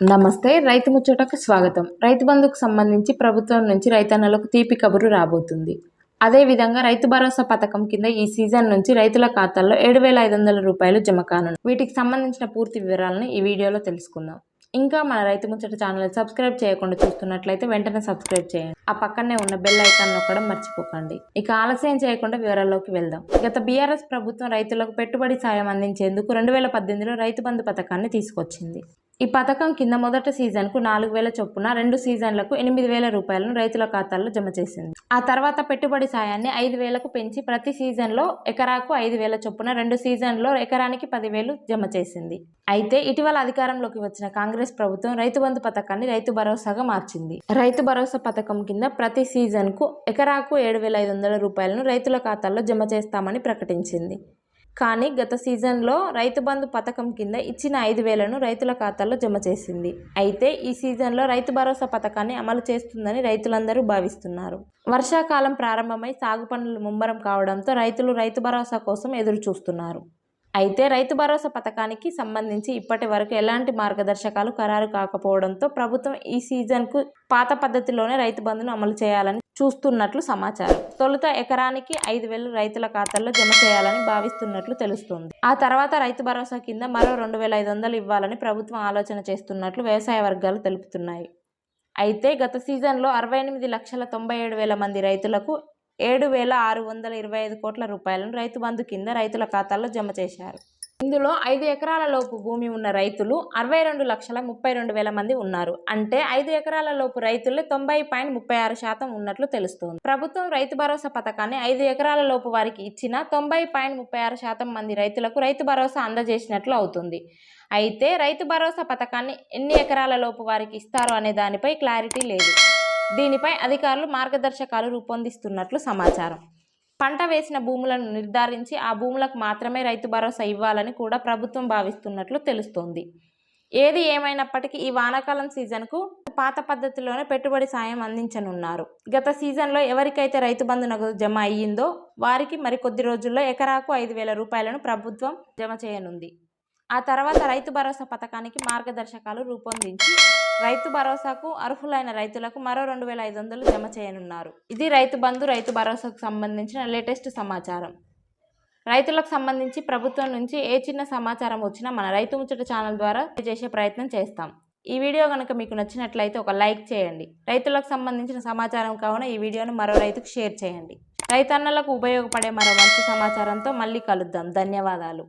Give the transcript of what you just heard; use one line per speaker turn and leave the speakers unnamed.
నమస్తే రైతు ముచ్చటకు స్వాగతం. రైతు బంధుకు సంబంధించి ప్రభుత్వం నుంచి రైతన్నలకు తీపి కబురు రాబోతుంది. అదేవిధంగా రైతు భరోసా పథకం కింద ఈ సీజన్ నుంచి రైతుల ఖాతాల్లో ఏడు వేల ఐదు వందల రూపాయలు జమ కానున్నాయి వీటికి సంబంధించిన పూర్తి వివరాలను ఈ వీడియోలో తెలుసుకుందాం. ఇంకా మన రైతు ముచ్చట ఛానల్ సబ్స్క్రైబ్ చేయకుండా చూస్తున్నట్లయితే వెంటనే సబ్స్క్రైబ్ చేయండి. ఆ పక్కనే ఉన్న బెల్ ఐకాన్ నొక్కడం మర్చిపోకండి. ఇక ఆలస్యం చేయకుండా వివరాల్లోకి వెళ్దాం. గత బీఆర్ఎస్ ప్రభుత్వం రైతులకు పెట్టుబడి సాయం అందించేందుకు రెండు వేల పద్దెనిమిదిలో రైతు బంధు పథకాన్ని తీసుకొచ్చింది. ఈ పథకం కింద మొదటి సీజన్కు నాలుగు వేల చొప్పున రెండు సీజన్లకు ఎనిమిది వేల రూపాయలను రైతుల ఖాతాల్లో జమ చేసింది. ఆ తర్వాత పెట్టుబడి సాయాన్ని ఐదు వేలకు పెంచి ప్రతి సీజన్లో ఎకరాకు ఐదు వేల చొప్పున రెండు సీజన్లో ఎకరానికి పదివేలు జమ చేసింది. అయితే ఇటీవల అధికారంలోకి వచ్చిన కాంగ్రెస్ ప్రభుత్వం రైతు బంధు పథకాన్ని రైతు భరోసాగా మార్చింది. రైతు భరోసా పథకం కింద ప్రతి సీజన్కు ఎకరాకు ఏడు వేల ఐదు వందల రూపాయలను రైతుల ఖాతాల్లో జమ చేస్తామని ప్రకటించింది. కానీ గత సీజన్లో రైతు బంధు పథకం కింద ఇచ్చిన ఐదు వేలను రైతుల ఖాతాల్లో జమ చేసింది. అయితే ఈ సీజన్లో రైతు భరోసా పథకాన్ని అమలు చేస్తుందని రైతులందరూ భావిస్తున్నారు. వర్షాకాలం ప్రారంభమై సాగు పనులు ముమ్మరం కావడంతో రైతులు రైతు భరోసా కోసం ఎదురు చూస్తున్నారు అయితే రైతు భరోసా పథకానికి సంబంధించి ఇప్పటి వరకు ఎలాంటి మార్గదర్శకాలు ఖరారు కాకపోవడంతో ప్రభుత్వం ఈ సీజన్కు పాత పద్ధతిలోనే రైతు బంధును అమలు చేయాలని చూస్తున్నట్లు సమాచారం. తొలుత ఎకరానికి ఐదు వేలు రైతుల ఖాతాల్లో జమ చేయాలని భావిస్తున్నట్లు తెలుస్తుంది. ఆ తర్వాత రైతు భరోసా కింద మరో రెండు వేల ఐదు వందలు ఇవ్వాలని ప్రభుత్వం ఆలోచన చేస్తున్నట్లు వ్యవసాయ వర్గాలు తెలుపుతున్నాయి. అయితే గత సీజన్లో అరవై ఎనిమిది లక్షల తొంభై ఏడు వేల మంది రైతులకు ఏడు వేల ఆరు వందల ఇరవై ఐదు కోట్ల రూపాయలను రైతు బంధు కింద రైతుల ఖాతాల్లో జమ చేశారు. ఇందులో ఐదు ఎకరాల లోపు భూమి ఉన్న రైతులు అరవై రెండు లక్షల ముప్పై రెండు వేల మంది ఉన్నారు. అంటే ఐదు ఎకరాల లోపు రైతుల్లో తొంభై పాయింట్ ముప్పై ఆరు శాతం ఉన్నట్లు తెలుస్తోంది. ప్రభుత్వం రైతు భరోసా పథకాన్ని ఐదు ఎకరాల లోపు వారికి ఇచ్చిన తొంభై పాయింట్ ముప్పై ఆరు శాతం మంది రైతులకు రైతు భరోసా అందజేసినట్లు అవుతుంది. అయితే రైతు భరోసా పథకాన్ని ఎన్ని ఎకరాల లోపు వారికి ఇస్తారు అనే దానిపై క్లారిటీ లేదు. దీనిపై అధికారులు మార్గదర్శకాలు రూపొందిస్తున్నట్లు సమాచారం. పంట వేసిన భూములను నిర్ధారించి ఆ భూములకు మాత్రమే రైతు భరోసా ఇవ్వాలని కూడా ప్రభుత్వం భావిస్తున్నట్లు తెలుస్తోంది. ఏది ఏమైనప్పటికీ ఈ వానాకాలం సీజన్కు పాత పద్ధతిలోనే పెట్టుబడి సాయం అందించనున్నారు. గత సీజన్లో ఎవరికైతే రైతు బంధు నగదు జమ అయ్యిందో వారికి మరికొద్ది రోజుల్లో ఎకరాకు ఐదు వేల రూపాయలను ప్రభుత్వం జమ చేయనుంది. ఆ తర్వాత రైతు భరోసా పథకానికి మార్గదర్శకాలు రూపొందించి రైతు భరోసాకు అర్హులైన రైతులకు మరో రెండు వేల ఐదు వందలు జమ చేయనున్నారు. ఇది రైతు బంధు రైతు భరోసాకు సంబంధించిన లేటెస్ట్ సమాచారం. రైతులకు సంబంధించి ప్రభుత్వం నుంచి ఏ చిన్న సమాచారం వచ్చినా మన రైతు ముచ్చట ఛానల్ ద్వారా చేసే ప్రయత్నం చేస్తాం. ఈ వీడియో కనుక మీకు నచ్చినట్లయితే ఒక లైక్ చేయండి. రైతులకు సంబంధించిన సమాచారం కావున ఈ వీడియోను మరో రైతుకు షేర్ చేయండి. రైతన్నలకు ఉపయోగపడే మరో మంచి సమాచారంతో మళ్ళీ కలుద్దాం. ధన్యవాదాలు.